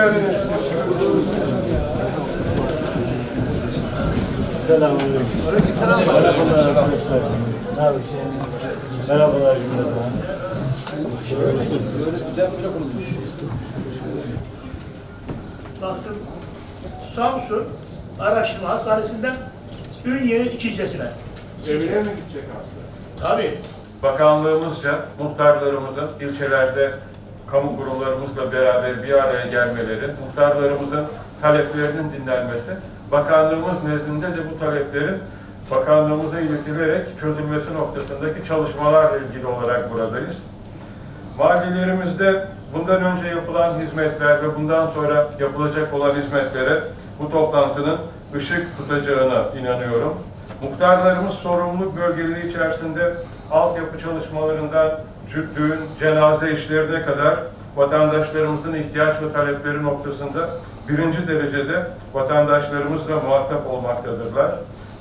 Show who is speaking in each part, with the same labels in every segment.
Speaker 1: geldiniz.
Speaker 2: Selamünaleyküm. Merhabalar arkadaşlar. Ne yapıyorsunuz? Merhabalar cümleten.
Speaker 3: Baktım Samsun Araştırma Hastanesi'nden Ünye'nin İkizlesi'ne.
Speaker 1: Evine mi gidecek hasta?
Speaker 3: Tabii.
Speaker 4: Bakanlığımızca muhtarlarımızın ilçelerde kamu kurumlarımızla beraber bir araya gelmeleri, muhtarlarımızın taleplerinin dinlenmesi, bakanlığımız nezdinde de bu taleplerin bakanlığımıza iletilerek çözülmesi noktasındaki çalışmalarla ilgili olarak buradayız. Mahallelerimizde bundan önce yapılan hizmetler ve bundan sonra yapılacak olan hizmetlere bu toplantının ışık tutacağına inanıyorum. Muhtarlarımız sorumluluk bölgeleri içerisinde altyapı çalışmalarından cü- düğün, cenaze işlerine kadar vatandaşlarımızın ihtiyaç ve talepleri noktasında birinci derecede vatandaşlarımızla muhatap olmaktadırlar.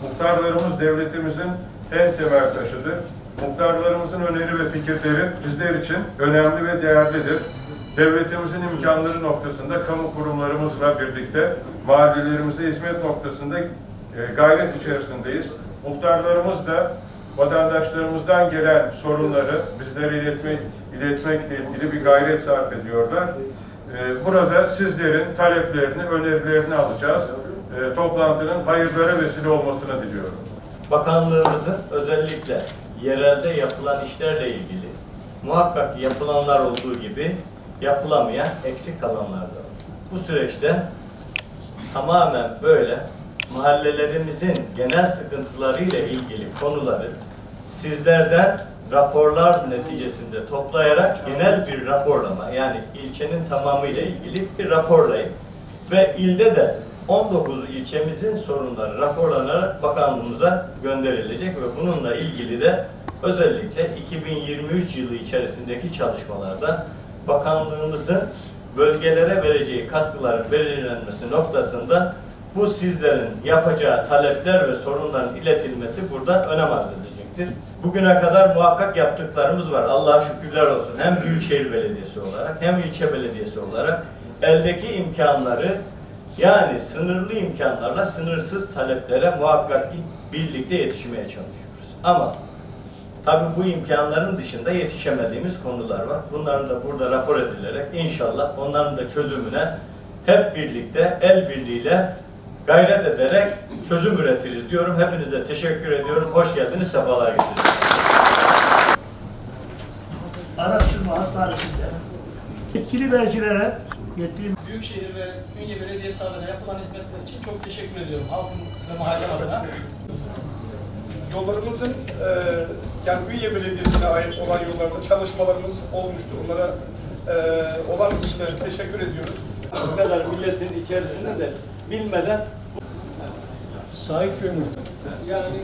Speaker 4: Muhtarlarımız devletimizin en temel taşıdır. Muhtarlarımızın öneri ve fikirleri bizler için önemli ve değerlidir. Devletimizin imkanları noktasında kamu kurumlarımızla birlikte mahallelerimize hizmet noktasında e, gayret içerisindeyiz. Muhtarlarımız da vatandaşlarımızdan gelen sorunları bizlere iletmek, iletmekle ilgili bir gayret sarf ediyorlar. E, Burada sizlerin taleplerini, önerilerini alacağız. E, Toplantının hayırlara vesile olmasını diliyorum.
Speaker 2: Bakanlığımızın özellikle yerelde yapılan işlerle ilgili muhakkak yapılanlar olduğu gibi yapılamayan eksik kalanlar da. Bu süreçte tamamen böyle mahallelerimizin genel sıkıntılarıyla ilgili konuları sizlerden raporlar neticesinde toplayarak genel bir raporlama yani ilçenin tamamıyla ilgili bir raporlayıp ve ilde de 19 ilçemizin sorunları raporlanarak bakanlığımıza gönderilecek ve bununla ilgili de özellikle 2023 yılı içerisindeki çalışmalarda bakanlığımızın bölgelere vereceği katkıların belirlenmesi noktasında bu sizlerin yapacağı talepler ve sorunların iletilmesi burada önem arz edecektir. Bugüne kadar muhakkak yaptıklarımız var. Allah'a şükürler olsun. Hem Büyükşehir Belediyesi olarak hem ilçe belediyesi olarak eldeki imkanları yani sınırlı imkanlarla sınırsız taleplere muhakkak ki birlikte yetişmeye çalışıyoruz. Ama tabii bu imkanların dışında yetişemediğimiz konular var. Bunların da burada rapor edilerek inşallah onların da çözümüne hep birlikte el birliğiyle gayret ederek çözüm üretiriz diyorum. Hepinize teşekkür ediyorum. Hoş geldiniz, sefalar getirdiniz.
Speaker 3: Araştırma Hastanesi'nde yetkili mercilere, yetkili
Speaker 5: Büyükşehir ve Ünye Belediyesi adına yapılan hizmetler için çok teşekkür ediyorum halkım ve mahallem adına.
Speaker 1: Yollarımızın e, yani Ünye Belediyesi'ne ait olan yollarda çalışmalarımız olmuştu. Onlara e, olan işlere teşekkür ediyoruz.
Speaker 2: Bu kadar milletin içerisinde de bilmeden
Speaker 5: Yani